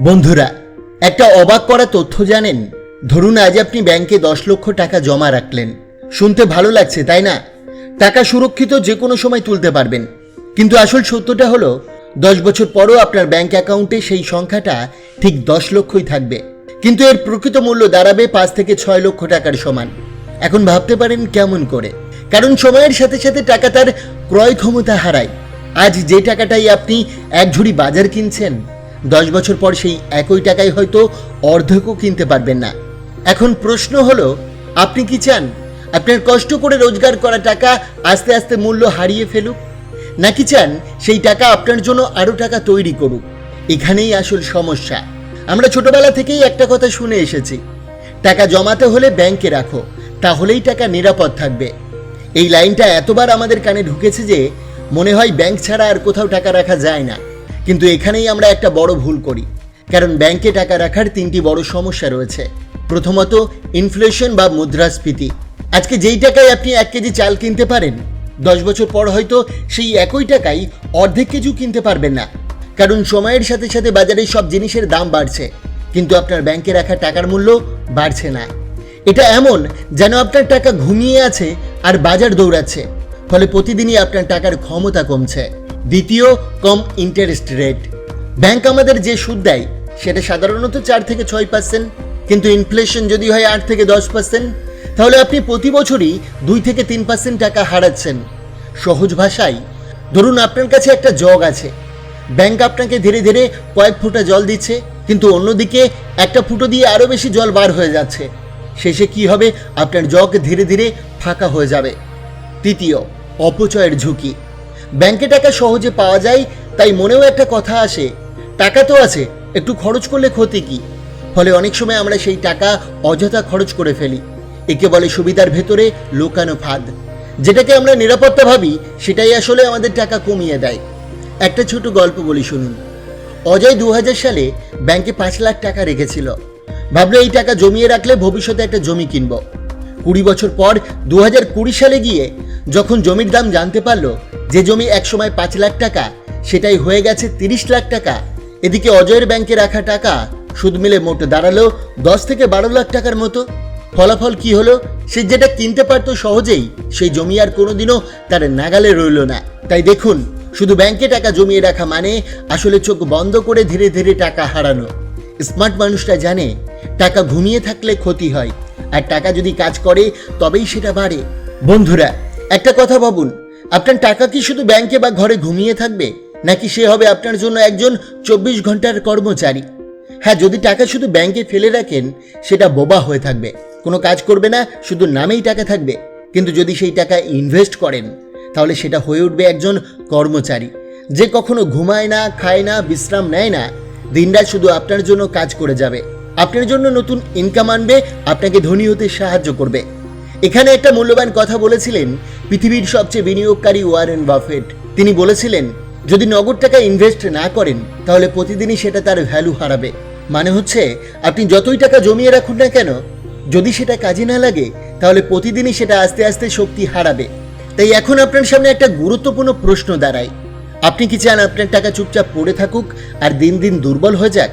বন্ধুরা, একটা অবাক করা তথ্য জানেন? ধরুন, আজ আপনি ব্যাংকে দশ লক্ষ টাকা জমা রাখলেন। শুনতে ভালো লাগছে, তাই না? টাকা সুরক্ষিত যে কোনো সময় তুলতে পারবেন। কিন্তু আসল সত্যটা হলো, দশ বছর পরও আপনার ব্যাংক অ্যাকাউন্টে সেই সংখ্যাটা ঠিক দশ লক্ষই থাকবে। কিন্তু এর প্রকৃত মূল্য দাঁড়াবে পাঁচ থেকে ছয় লক্ষ টাকার সমান। এখন ভাবতে পারেন কেমন করে। কারণ সময়ের সাথে সাথে টাকা তার ক্রয় ক্ষমতা হারায়। আজ যে টাকাটাই আপনি এক ঝুড়ি বাজার কিনছেন দশ বছর পর সেই একই টাকায় হয়তো অর্ধেকও কিনতে পারবেন না। এখন প্রশ্ন হলো, আপনি কি চান আপনার কষ্ট করে রোজগার করা টাকা আস্তে আস্তে মূল্য হারিয়ে ফেলুক? নাকি চান সেই টাকা আপনার জন্য আরও টাকা তৈরি করুক? এখানেই আসল সমস্যা। আমরা ছোটবেলা থেকেই একটা কথা শুনে এসেছি, টাকা জমাতে হলে ব্যাংকে রাখো, তাহলেই টাকা নিরাপদ থাকবে। এই লাইনটা এতবার আমাদের কানে ঢুকেছে যে মনে হয় ব্যাংক ছাড়া আর কোথাও টাকা রাখা যায় না। কিন্তু এখানেই আমরা একটা বড় ভুল করি, কারণ ব্যাংকে টাকা রাখার তিনটি বড় সমস্যা রয়েছে। প্রথমত ইনফ্লেশন বা মুদ্রাস্ফীতি। আজকে যেই টাকায় আপনি এক কেজি চাল কিনতে পারেন, দশ বছর পর হয়তো সেই একই টাকায় অর্ধেক কেজিও কিনতে পারবেন না। কারণ সময়ের সাথে সাথে বাজারে সব জিনিসের দাম বাড়ছে, কিন্তু আপনার ব্যাংকে রাখা টাকার মূল্য বাড়ছে না। এটা এমন যেন আপনার টাকা ঘুমিয়ে আছে আর বাজার দৌড়াচ্ছে, ফলে প্রতিদিনই আপনার টাকার ক্ষমতা কমছে। দ্বিতীয়, কম ইন্টারেস্ট রেট ব্যাংক আমাদের যে সুদ দেয়, সেটা সাধারণত চার থেকে ছয় পার্সেন্ট কিন্তু ইনফ্লেশন যদি হয় আট থেকে দশ পার্সেন্ট তাহলে আপনি প্রতি বছরই দুই থেকে তিন পার্সেন্ট টাকা হারাচ্ছেন। সহজ ভাষায়, ধরুন আপনার কাছে একটা জগ আছে। ব্যাংক আপনাকে ধীরে ধীরে কয়েক ফুটা জল দিচ্ছে, কিন্তু অন্যদিকে একটা ফুটো দিয়ে আরও বেশি জল বার হয়ে যাচ্ছে। শেষে কি হবে? আপনার জগ ধীরে ধীরে ফাঁকা হয়ে যাবে। তৃতীয়, অপচয়ের ঝুঁকি। ব্যাংকে টাকা সহজে পাওয়া যায়, তাই মনেও একটা কথা আসে, টাকা তো আছে, একটু খরচ করলে ক্ষতি কি? ফলে অনেক সময় আমরা সেই টাকা অযথা খরচ করে ফেলি, একে বলে সুবিধার ভেতরে লোকানো ফাঁদ। যেটাকে আমরা নিরাপত্তা ভাবি, সেটাই আসলে আমাদের টাকা কমিয়ে দেয়। একটা ছোট গল্প বলি শুনুন। অজয় দু হাজার সালে ব্যাংকে পাঁচ লাখ টাকা রেখেছিল। ভাবলো এই টাকা জমিয়ে রাখলে ভবিষ্যতে একটা জমি কিনব। কুড়ি বছর পর দু সালে গিয়ে যখন জমির দাম জানতে পারল যে জমি একসময় পাঁচ লাখ টাকা, সেটাই হয়ে গেছে তিরিশ লাখ টাকা। এদিকে অজয়ের ব্যাংকে রাখা টাকা সুদ মিলে মোট দাঁড়াল দশ থেকে বারো লাখ টাকার মতো। ফলাফল কি হলো? সে যেটা কিনতে পারতো সহজেই, সেই জমি আর কোনোদিনও তার নাগালে রইল না। তাই দেখুন, শুধু ব্যাংকে টাকা জমিয়ে রাখা মানে আসলে চোখ বন্ধ করে ধীরে ধীরে টাকা হারানো। স্মার্ট মানুষরা জানে, টাকা ঘুমিয়ে থাকলে ক্ষতি হয়। আর টাকা যদি কাজ করে, তবেই সেটা বাড়ে। বন্ধুরা, একটা কথা ভাবুন আপনার টাকা কি শুধু ব্যাংকে বা ঘরে ঘুমিয়ে থাকবে? নাকি সে হবে আপনার জন্য একজন চব্বিশ ঘণ্টার কর্মচারী? হ্যাঁ যদি টাকা শুধু ব্যাংকে ফেলে রাখেন, সেটা বোবা হয়ে থাকবে। কোনো কাজ করবে না, শুধু নামেই টাকা থাকবে। কিন্তু যদি সেই টাকা ইনভেস্ট করেন, তাহলে সেটা হয়ে উঠবে একজন কর্মচারী। যে কখনো ঘুমায় না, খায় না, বিশ্রাম নেয় না, দিনরাত শুধু আপনার জন্য কাজ করে যাবে। আপনার জন্য নতুন ইনকাম আনবে, আপনাকে ধনী হতে সাহায্য করবে। এখানে একটা মূল্যবান কথা বলেছিলেন পৃথিবীর সবচেয়ে বিনিয়োগকারী ওয়ারেন বাফেট। তিনি বলেছিলেন, যদি নগদ টাকা ইনভেস্ট না করেন, তাহলে প্রতিদিনই সেটা তার ভ্যালু হারাবে। মানে হচ্ছে, আপনি যতই টাকা জমিয়ে রাখুন না কেন, যদি সেটা কাজে না লাগে, তাহলে প্রতিদিনই সেটা আস্তে আস্তে শক্তি হারাবে। তাই এখন আপনার সামনে একটা গুরুত্বপূর্ণ প্রশ্ন দাঁড়ায়। আপনি কি চান আপনার টাকা চুপচাপ পড়ে থাকুক আর দিন দিন দুর্বল হয়ে যাক?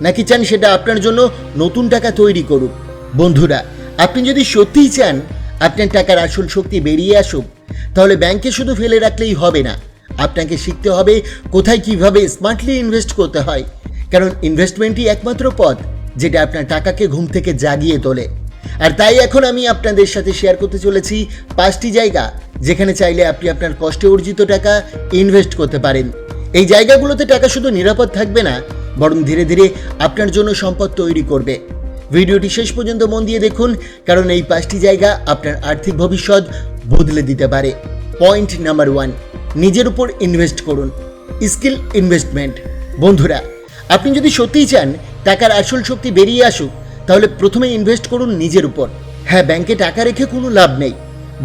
নাকি চান সেটা আপনার জন্য নতুন টাকা তৈরি করুক? বন্ধুরা আপনি যদি সত্যিই চান আপনার টাকার আসল শক্তি বেরিয়ে আসুক, তাহলে ব্যাংকে শুধু ফেলে রাখলেই হবে না। আপনাকে শিখতে হবে কোথায় কীভাবে স্মার্টলি ইনভেস্ট করতে হয়। কারণ ইনভেস্টমেন্টই একমাত্র পথ যেটা আপনার টাকাকে ঘুম থেকে জাগিয়ে তোলে। আর তাই এখন আমি আপনাদের সাথে শেয়ার করতে চলেছি পাঁচটি জায়গা যেখানে চাইলে আপনি আপনার কষ্টে অর্জিত টাকা ইনভেস্ট করতে পারেন। এই জায়গাগুলোতে টাকা শুধু নিরাপদ থাকবে না, বরং ধীরে ধীরে আপনার জন্য সম্পদ তৈরি করবে। ভিডিওটি শেষ পর্যন্ত মন দিয়ে দেখুন, কারণ এই পাঁচটি জায়গা আপনার আর্থিক ভবিষ্যৎ বদলে দিতে পারে। পয়েন্ট নাম্বার ওয়ান নিজের উপর ইনভেস্ট করুন। স্কিল ইনভেস্টমেন্ট বন্ধুরা, আপনি যদি সত্যিই চান টাকার আসল শক্তি বেরিয়ে আসুক, তাহলে প্রথমে ইনভেস্ট করুন নিজের উপর। হ্যাঁ ব্যাংকে টাকা রেখে কোনো লাভ নেই,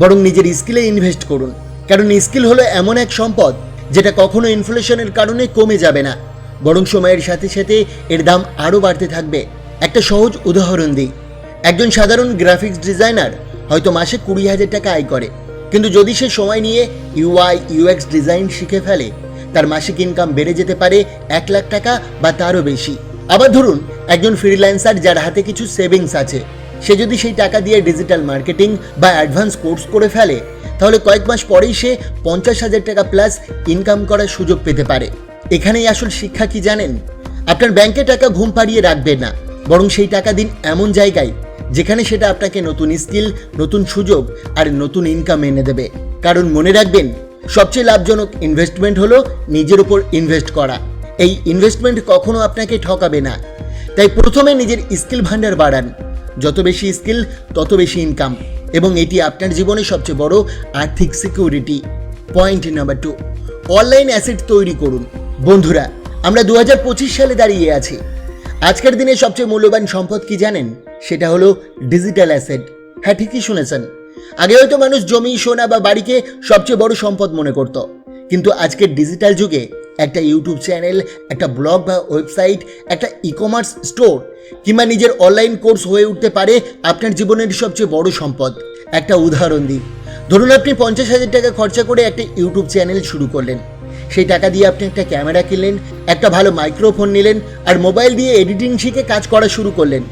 বরং নিজের স্কিলে ইনভেস্ট করুন। কারণ স্কিল হলো এমন এক সম্পদ, যেটা কখনো ইনফ্লেশনের কারণে কমে যাবে না, বরং সময়ের সাথে সাথে এর দাম আরও বাড়তে থাকবে। একটা সহজ উদাহরণ দিই। একজন সাধারণ গ্রাফিক্স ডিজাইনার হয়তো মাসে কুড়ি হাজার টাকা আয় করে। কিন্তু যদি সে সময় নিয়ে ইউআই ইউএক্স ডিজাইন শিখে ফেলে, তার মাসিক ইনকাম বেড়ে যেতে পারে এক লাখ টাকা বা তারও বেশি। আবার ধরুন, একজন ফ্রিল্যান্সার যার হাতে কিছু সেভিংস আছে। সে যদি সেই টাকা দিয়ে ডিজিটাল মার্কেটিং বা অ্যাডভান্স কোর্স করে ফেলে, তাহলে কয়েক মাস পরেই সে পঞ্চাশ হাজার টাকা প্লাস ইনকাম করার সুযোগ পেতে পারে। এখানেই আসল শিক্ষা কি জানেন? আপনার ব্যাংকে টাকা ঘুম পাড়িয়ে রাখবে না। বরং সেই টাকা দিন এমন জায়গায় যেখানে সেটা আপনাকে নতুন স্কিল, নতুন সুযোগ আর নতুন ইনকাম এনে দেবে। কারণ মনে রাখবেন, সবচেয়ে লাভজনক ইনভেস্টমেন্ট হলো নিজের উপর ইনভেস্ট করা। এই ইনভেস্টমেন্ট কখনো আপনাকে ঠকাবে না। তাই প্রথমে নিজের স্কিল ভান্ডার বাড়ান। যত বেশি স্কিল, তত বেশি ইনকাম এবং এটি আপনার জীবনে সবচেয়ে বড় আর্থিক security point number two online asset তৈরি করুন। বন্ধুরা, আমরা দু হাজার পঁচিশ সালে দাঁড়িয়ে আছি। আজকের দিনে সবচেয়ে মূল্যবান সম্পদ কি জানেন? সেটা হলো ডিজিটাল অ্যাসেট হ্যাঁ ঠিকই শুনেছেন। আগে হয়তো মানুষ জমি, সোনা বা বাড়িকে সবচেয়ে বড় সম্পদ মনে করত। কিন্তু আজকের ডিজিটাল যুগে একটা ইউটিউব চ্যানেল, একটা ব্লগ বা ওয়েবসাইট, একটা ই কমার্স স্টোর কিংবা নিজের অনলাইন কোর্স হয়ে উঠতে পারে আপনার জীবনের সবচেয়ে বড় সম্পদ। একটা উদাহরণ দিই। ধরুন, আপনি পঞ্চাশ হাজার টাকা খরচা করে একটা ইউটিউব চ্যানেল শুরু করলেন। সেই টাকা দিয়ে আপনি একটা ক্যামেরা কিনলেন, একটা ভালো মাইক্রোফোন নিলেন আর মোবাইল দিয়ে এডিটিং শিখে কাজ করা শুরু করলেন।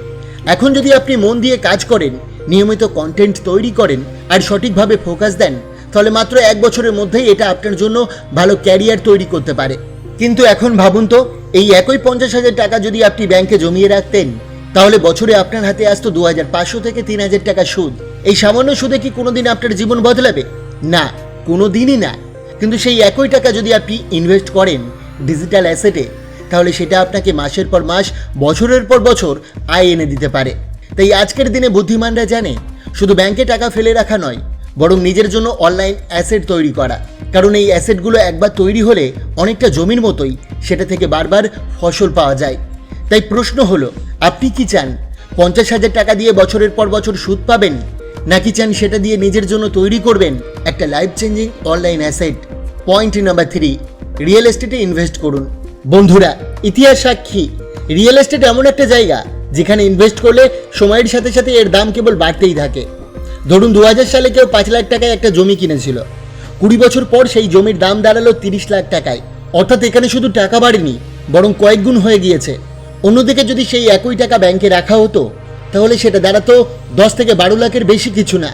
এখন যদি আপনি মন দিয়ে কাজ করেন, নিয়মিত কন্টেন্ট তৈরি করেন আর সঠিকভাবে ফোকাস দেন, তাহলে মাত্র এক বছরের মধ্যেই এটা আপনার জন্য ভালো ক্যারিয়ার তৈরি করতে পারে। কিন্তু এখন ভাবুন তো, এই একই পঞ্চাশ হাজার টাকা যদি আপনি ব্যাংকে জমিয়ে রাখতেন, তাহলে বছরে আপনার হাতে আসতো দু হাজার পাঁচশো থেকে তিন হাজার টাকা সুদ। এই সামান্য সুদে কি কোনোদিন আপনার জীবন বদলাবে? না কোনো দিনই না। কিন্তু সেই একই টাকা যদি আপনি ইনভেস্ট করেন ডিজিটাল অ্যাসেটে তাহলে সেটা আপনাকে মাসের পর মাস, বছরের পর বছর আয় এনে দিতে পারে। তাই আজকের দিনে বুদ্ধিমানরা জানে, শুধু ব্যাংকে টাকা ফেলে রাখা নয়, বরং নিজের জন্য অনলাইন অ্যাসেট তৈরি করা। কারণ এই অ্যাসেটগুলো একবার তৈরি হলে অনেকটা জমির মতোই সেটা থেকে বারবার ফসল পাওয়া যায়। তাই প্রশ্ন হলো, আপনি কি চান, পঞ্চাশ হাজার টাকা দিয়ে বছরের পর বছর সুদ পাবেন? নাকি চান সেটা দিয়ে নিজের জন্য তৈরি করবেন একটা life changing online asset point number three real এস্টেটে invest করুন। বন্ধুরা, ইতিহাস সাক্ষী রিয়েল এস্টেট এমন একটা জায়গা যেখানে ইনভেস্ট করলে সময়ের সাথে সাথে এর দাম কেবল বাড়তেই থাকে। ধরুন দু সালে কেউ পাঁচ লাখ টাকায় একটা জমি কিনেছিল। কুড়ি বছর পর সেই জমির দাম দাঁড়াল তিরিশ লাখ টাকায়। অর্থাৎ এখানে শুধু টাকা বাড়েনি, বরং কয়েক গুণ হয়ে গিয়েছে। অন্যদিকে যদি সেই একই টাকা ব্যাংকে রাখা হতো, তাহলে সেটা দাঁড়াতো দশ থেকে বারো লাখের বেশি কিছু না।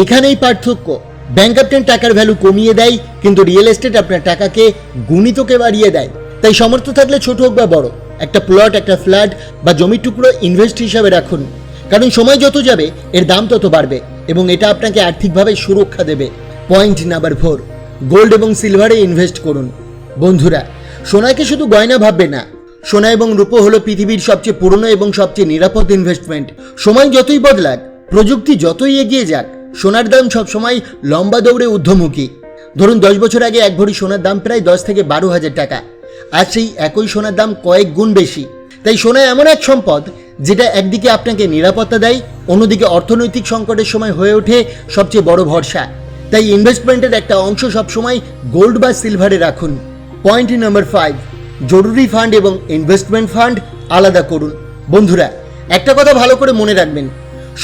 এখানেই পার্থক্য। ব্যাংক আপনার টাকার ভ্যালু কমিয়ে দেয়, কিন্তু রিয়েল এস্টেট আপনার টাকাকে গুণিতকে বাড়িয়ে দেয়। তাই সমর্থ থাকলে ছোট হোক বা বড়, একটা প্লট একটা ফ্ল্যাট বা জমির টুকরো ইনভেস্ট হিসাবে রাখুন। কারণ সময় যত যাবে, এর দাম তত বাড়বে এবং এটা আপনাকে আর্থিকভাবে সুরক্ষা দেবে। পয়েন্ট নাম্বার ফোর গোল্ড এবং সিলভারে ইনভেস্ট করুন। বন্ধুরা, সোনাকে শুধু গয়না ভাববে না, সোনা এবং রূপো হলো পৃথিবীর সবচেয়ে পুরনো এবং সবচেয়ে নিরাপদ ইনভেস্টমেন্ট সময় যতই বদলাক, প্রযুক্তি যতই এগিয়ে যাক সোনার দাম সবসময় লম্বা দৌড়ে ঊর্ধ্বমুখী। ধরুন, দশ বছর আগে এক ভরি সোনার দাম প্রায় দশ থেকে বারো হাজার টাকা। আর সেই একই সোনার দাম কয়েক গুণ বেশি। তাই সোনা এমন এক সম্পদ যেটা একদিকে আপনাকে নিরাপত্তা দেয়, অন্যদিকে অর্থনৈতিক সংকটের সময় হয়ে ওঠে সবচেয়ে বড় ভরসা। তাই ইনভেস্টমেন্টের একটা অংশ সবসময় গোল্ড বা সিলভারে রাখুন। পয়েন্ট নাম্বার ফাইভ জরুরি ফান্ড এবং ইনভেস্টমেন্ট ফান্ড আলাদা করুন। বন্ধুরা, একটা কথা ভালো করে মনে রাখবেন।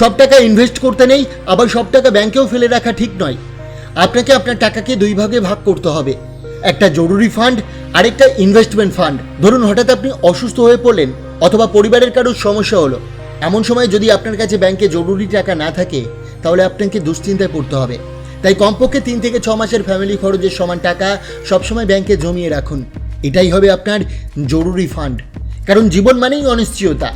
সব টাকা ইনভেস্ট করতে নেই, আবার সব টাকা ব্যাংকেও ফেলে রাখা ঠিক নয়। আপনাকে আপনার টাকাকে দুই ভাগে ভাগ করতে হবে। একটা জরুরি ফান্ড আরেকটা ইনভেস্টমেন্ট ফান্ড ধরুন, হঠাৎ আপনি অসুস্থ হয়ে পড়লেন, অথবা পরিবারের কারোর সমস্যা হলো। এমন সময় যদি আপনার কাছে ব্যাংকে জরুরি টাকা না থাকে, তাহলে আপনাকে দুশ্চিন্তায় পড়তে হবে। তাই কমপক্ষে তিন থেকে ছ মাসের ফ্যামিলি খরচের সমান টাকা সবসময় ব্যাংকে জমিয়ে রাখুন। এটাই হবে আপনার জরুরি ফান্ড কারণ জীবন মানেই অনিশ্চয়তা।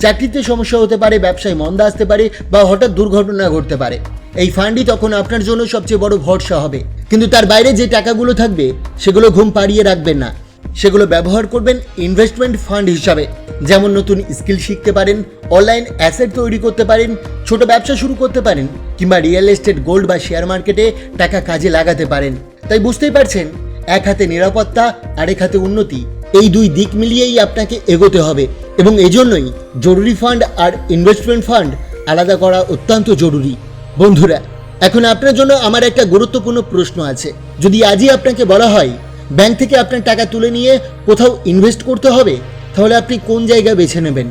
চাকরিতে সমস্যা হতে পারে, ব্যবসায় মন্দা আসতে পারে বা হঠাৎ দুর্ঘটনা ঘটতে পারে। এই ফান্ডই তখন আপনার জন্য সবচেয়ে বড় ভরসা হবে। কিন্তু তার বাইরে যে টাকাগুলো থাকবে, সেগুলো ঘুম পাড়িয়ে রাখবেন না। সেগুলো ব্যবহার করবেন ইনভেস্টমেন্ট ফান্ড হিসাবে। যেমন নতুন স্কিল শিখতে পারেন অনলাইন অ্যাসেট তৈরি করতে পারেন, ছোট ব্যবসা শুরু করতে পারেন, কিংবা রিয়েল এস্টেট গোল্ড বা শেয়ার মার্কেটে টাকা কাজে লাগাতে পারেন। তাই বুঝতেই পারছেন, এক হাতে নিরাপত্তা, আরেক হাতে উন্নতি। এই দুই দিক মিলিয়েই আপনাকে এগোতে হবে এবং এজন্যই জরুরি ফান্ড আর ইনভেস্টমেন্ট ফান্ড আলাদা করা অত্যন্ত জরুরি। বন্ধুরা, এখন আপনার জন্য আমার একটা গুরুত্বপূর্ণ প্রশ্ন আছে। যদি আজই আপনাকে বলা হয়, ব্যাংক থেকে আপনার টাকা তুলে নিয়ে কোথাও ইনভেস্ট করতে হবে, তাহলে আপনি কোন জায়গা বেছে নেবেন?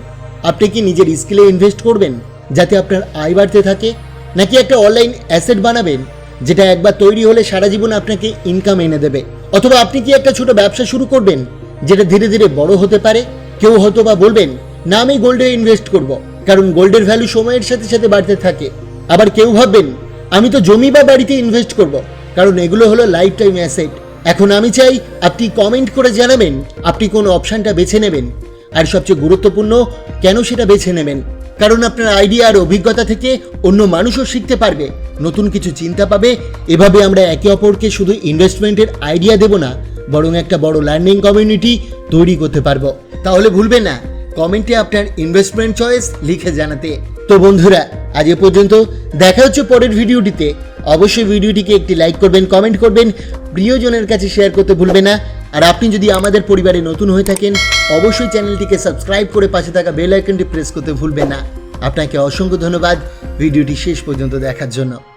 আপনি কি নিজের স্কিলে ইনভেস্ট করবেন, যাতে আপনার আয় বাড়তে থাকে? নাকি একটা অনলাইন অ্যাসেট বানাবেন, যেটা একবার তৈরি হলে সারা জীবন আপনাকে ইনকাম এনে দেবে? অথবা আপনি কি একটা ছোট ব্যবসা শুরু করবেন যেটা ধীরে ধীরে বড় হতে পারে, কেউ হয়তো বা বলবেন, না, আমি গোল্ডে ইনভেস্ট করব। কারণ গোল্ডের ভ্যালু সময়ের সাথে সাথে বাড়তে থাকে। আবার কেউ ভাববেন, আমি তো জমি বা বাড়িতে ইনভেস্ট করব। কারণ এগুলো হলো লাইফ টাইম অ্যাসেট এখন আমি চাই আপনি কমেন্ট করে জানাবেন, আপনি কোন অপশানটা বেছে নেবেন। আর সবচেয়ে গুরুত্বপূর্ণ, কেন সেটা বেছে নেবেন? কারণ আপনার আইডিয়া আর অভিজ্ঞতা থেকে অন্য মানুষও শিখতে পারবে। নতুন কিছু চিন্তা পাবে, এভাবে আমরা একে অপরকে শুধু ইনভেস্টমেন্টের আইডিয়া দেব না বরং একটা বড় লার্নিং কমিউনিটি তৈরি করতে পারব। তাহলে ভুলবেন না কমেন্টে আপনার ইনভেস্টমেন্ট চয়েস লিখে জানাতে। তো বন্ধুরা, আজ এ পর্যন্ত দেখা হচ্ছে পরের ভিডিওটিতে। অবশ্যই ভিডিওটিকে একটি লাইক করবেন কমেন্ট করবেন, প্রিয়জনের কাছে শেয়ার করতে ভুলবেন না। আর আপনি যদি আমাদের পরিবারে নতুন হয়ে থাকেন, অবশ্যই চ্যানেলটিকে সাবস্ক্রাইব করে পাশে থাকা বেল আইকনটি প্রেস করতে ভুলবেন না। আপনাকে অসংখ্য ধন্যবাদ ভিডিওটি শেষ পর্যন্ত দেখার জন্য।